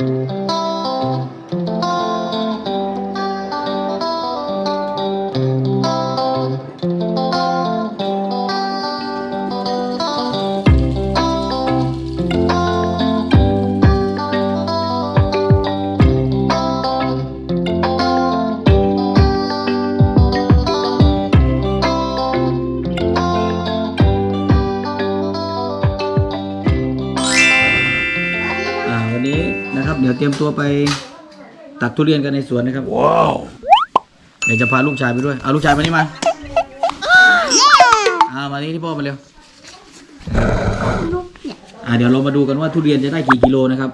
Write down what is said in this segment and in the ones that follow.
อ่ ตรียมตัวไปตัดทุเรียนกันในสวนนะครับ ว้าว เดี๋ยวจะพาลูกชายไปด้วย เอาลูกชายมานี่มาอ่ามานี่ที่พ่อมาเร็วอ่าเดี๋ยวเรามาดูกันว่าทุเรียนจะได้กี่กิโลนะครับ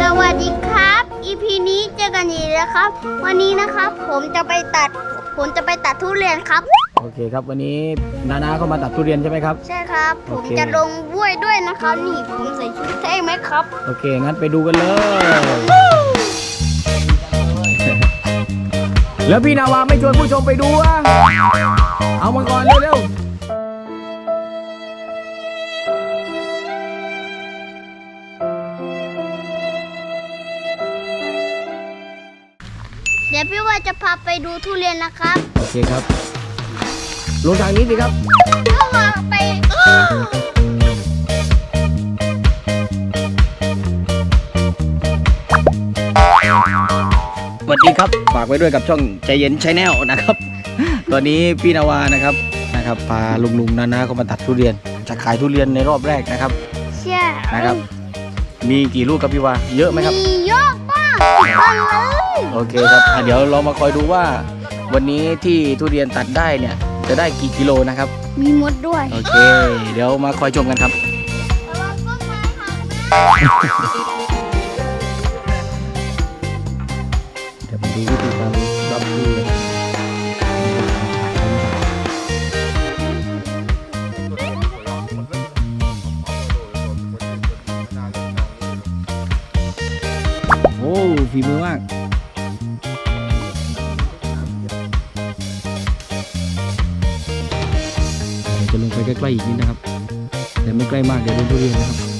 สวัสดีครับ EP นี้เจอกันอีกแล้วครับ วันนี้นะครับ ผมจะไปตัด ผมจะไปตัดทุเรียนครับ โอเคครับวันนี้นานาก็มาตัดทุเรียนใช่ไหมครับ ใช่ครับผโอมเค จะลงบ้วยด้วยนะครับนี่ผมใส่ชุดเท่ไหมครับ โอเคงั้นไปดูกันเลย แล้วพี่นาวาไม่ชวนผู้ชมไปดูอะเอามาก่อนเร็วเดี๋ยวพี่ว่าจะพาไปดูทุเรียนนะครับ ๆโอเคครับ ลงทางนี้สิครับก็มาไปสวัสดีครับ ฝากไว้ด้วยกับช่องใจเย็นชแนลนะครับ ตอนนี้พี่นาวานะครับนะครับพาลุงลุงๆนานาเขามาตัดทุเรียน จะขายทุเรียนในรอบแรกนะครับ เชี่ยนะครับ มีกี่ลูกครับพี่วาเยอะไหมครับ มีเยอะมากกันเลย โอเคครับอะเดี๋ยวเรามาคอยดูว่า วันนี้ที่ทุเรียนตัดได้เนี่ย จะได้กี่กิโลนะครับ มีมดด้วยโอเค เดี๋ยวมาคอยชมกันครับระวังต้นไม้หักนะเดี๋ยวมาดูวิธีการรับทุเรียนโอ้ฝีมือมาก ใกล้ๆอีกนิดนะครับ แต่ไม่ใกล้มากเดี๋ยวโดนทุเรียนนะครับ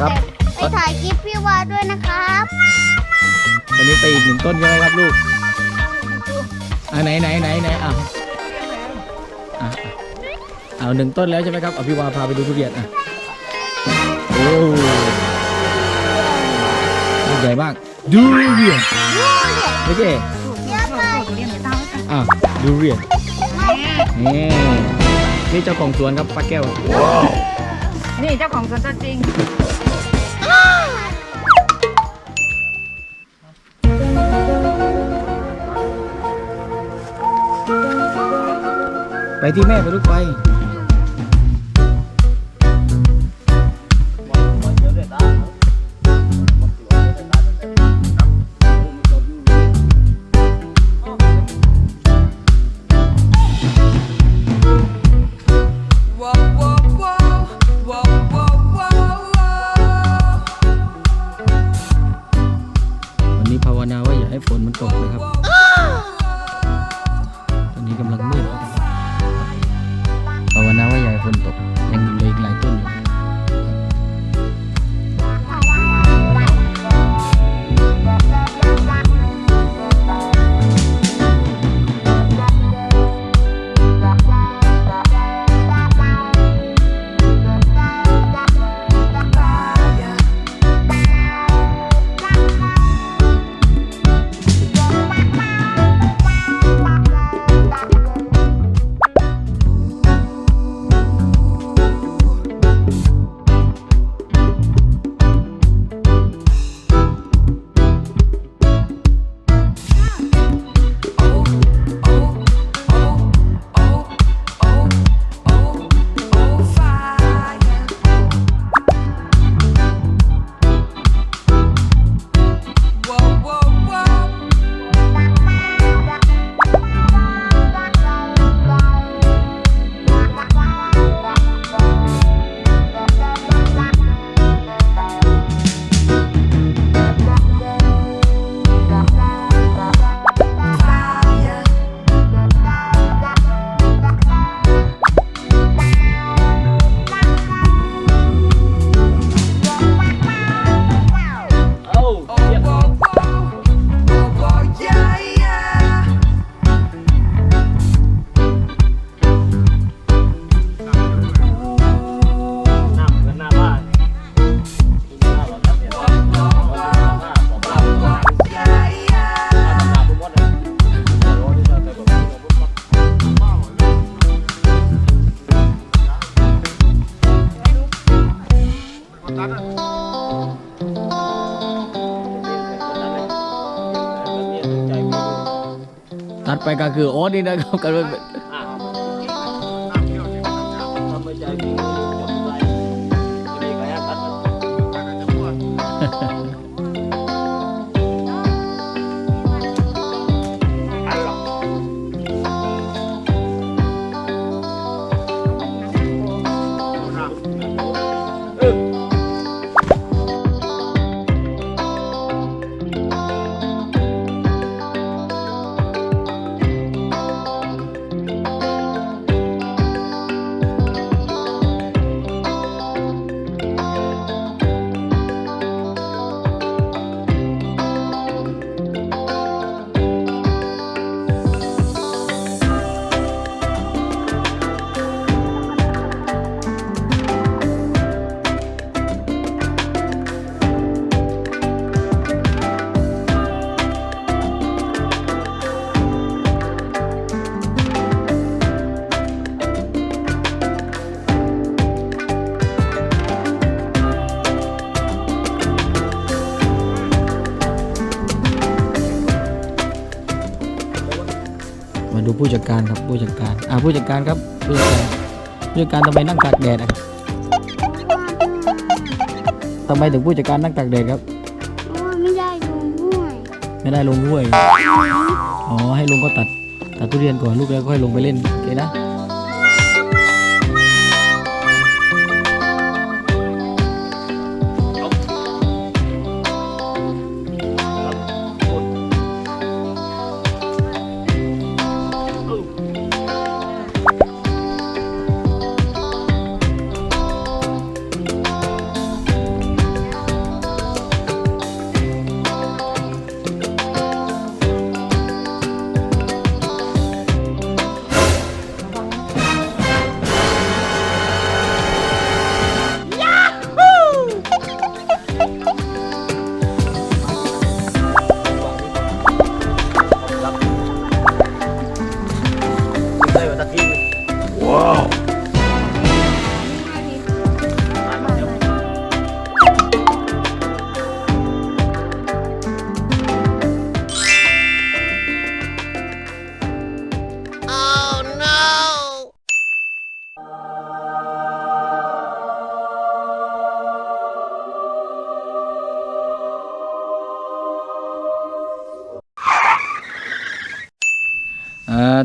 ครับแต่ไปถ่ายคลิปพี่ว่าด้วยนะครับอันนี้ไปอีกหนึ่งต้นใช่ไหมครับลูกอ่าไหนไหนไหนไหนอะอะเอาหนึ่งต้นแล้วใช่ไหมครับเอาพี่วาพาไปดูทุเรียนอะโอ้ลูกใหญ่มากดูเรียนโอเคเยอะไปอะดูเรียนนี่นี่เจ้าของสวนครับป้าแก้วนี่เจ้าของสวนตัวจริง ที่แม่ไปลูกไป ตัดไปก็คือโอ้นี่นะครับกัน ผู้จัดการครับผู้จัดการอ่าผู้จัดการครับผู้จัดการผู้จัดการทำไมนั่งตากแดดอะทำไมถึงผู้จัดการนั่งตากแดดครับเพราะว่าไม่ได้ดูด้วยไม่ได้ลงห้วยอ๋อให้ลุงก็ตัดตัดทุเรียนก่อนลูกแล้วค่อยลงไปเล่นโอเคนะ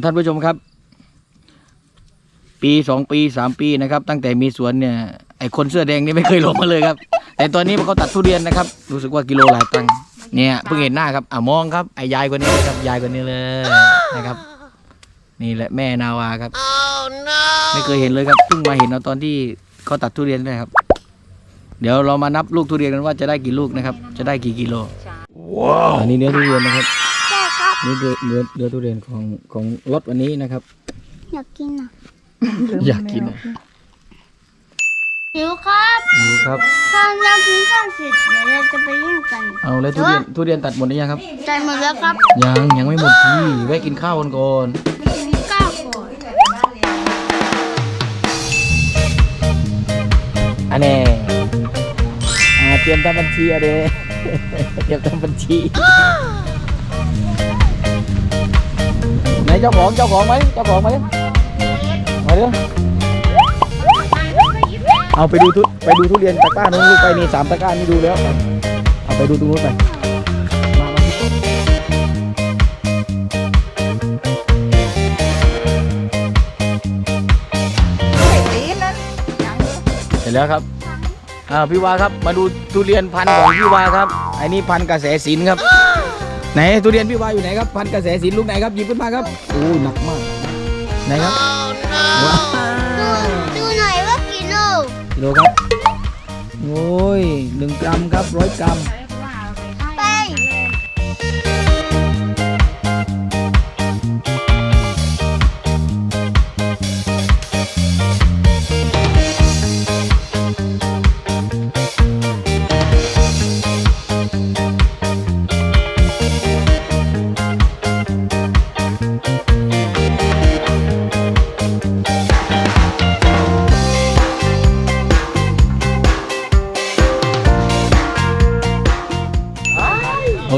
ท่านผู้ชมครับ ปีสองปีสามปีนะครับ ตั้งแต่มีสวนเนี่ยไอคนเสื้อแดงนี่ไม่เคยลงมาเลยครับ แต่ตอนนี้เขาตัดทุเรียนนะครับ รู้สึกว่ากิโลหลายตังค์เนี่ยเพิ่งเห็นหน้าครับอะมองครับไอยายคนนี้นะครับยายคนนี้เลยนะครับ นี่แหละแม่นาวาครับ ไม่เคยเห็นเลยครับเพิ่งมาเห็นเอาตอนที่เขาตัดทุเรียนนะครับ เดี๋ยวเรามานับลูกทุเรียนกันว่าจะได้กี่ลูกนะครับ จะได้กี่กิโลว้าวอันนี้เนื้อทุเรียนนะครับใช่ครับ นี่เนื้อเนื้อเนื้อทุเรียนของของรถวันนี้นะครับ อยากกินอะอยากกินอะหิวครับดูครับถ้าเรากินข้าวเสร็จเดี๋ยวเราจะไปเล่นกัน เอาแล้วทุเรียนทุเรียนตัดหมดหรือยังครับใจหมดแล้วครับ ยังยังไม่หมดที่แวะกินข้าวกันก่อนกินข้าวก่อนอันนี้อ่าเตรียมทำบัญชีอะเด้เตรียมทำบัญชี เจ้าของเจ้าของไหมเจ้าของไหมมาเร็วเอาไปดูทุไปดูทุเรียนตะกร้านู้นลูกไปนี่สามตะกร้านี่ดูแล้วเอาไปดูตรงนู้นไปมามาเสร็จแล้วครับอ่าพี่วาครับมาดูทุเรียนพันธุ์ของพี่วาครับไอ้นี่พันธุ์กระแสสินครับ ไหนทุเรียนพี่วาอยู่ไหนครับพันธุ์กระแสสินลูกไหนครับหยิบขึ้นมาครับโอ้หนักมากไหนครับว้าวดูดูหน่อยว่ากี่ลูกกิโลครับโอ้ยหนึ่งกรัมครับร้อยกรัม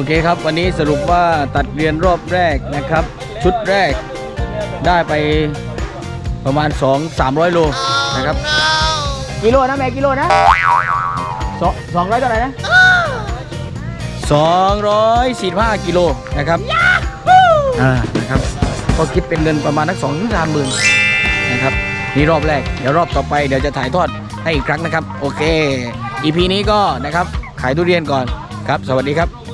เคครับวันนี้สรุปว่าตัดเรียนรอบแรกนะครับ ชุดแรกได้ไปประมาณ 2 300 โลนะครับกิโลนะแม่กิโลนะสองสองร้อยเท่าไหร่นะ245กิโลนะครับอ่านะครับก็คิดเป็นเงินประมาณนักสองถึงสามหมื่นนะครับนี่รอบแรกเดี๋ยวรอบต่อไปเดี๋ยวจะถ่ายทอดให้อีกครั้งนะครับ โอเค EP นี้ก็นะครับขายทุเรียนก่อนครับ สวัสดีครับ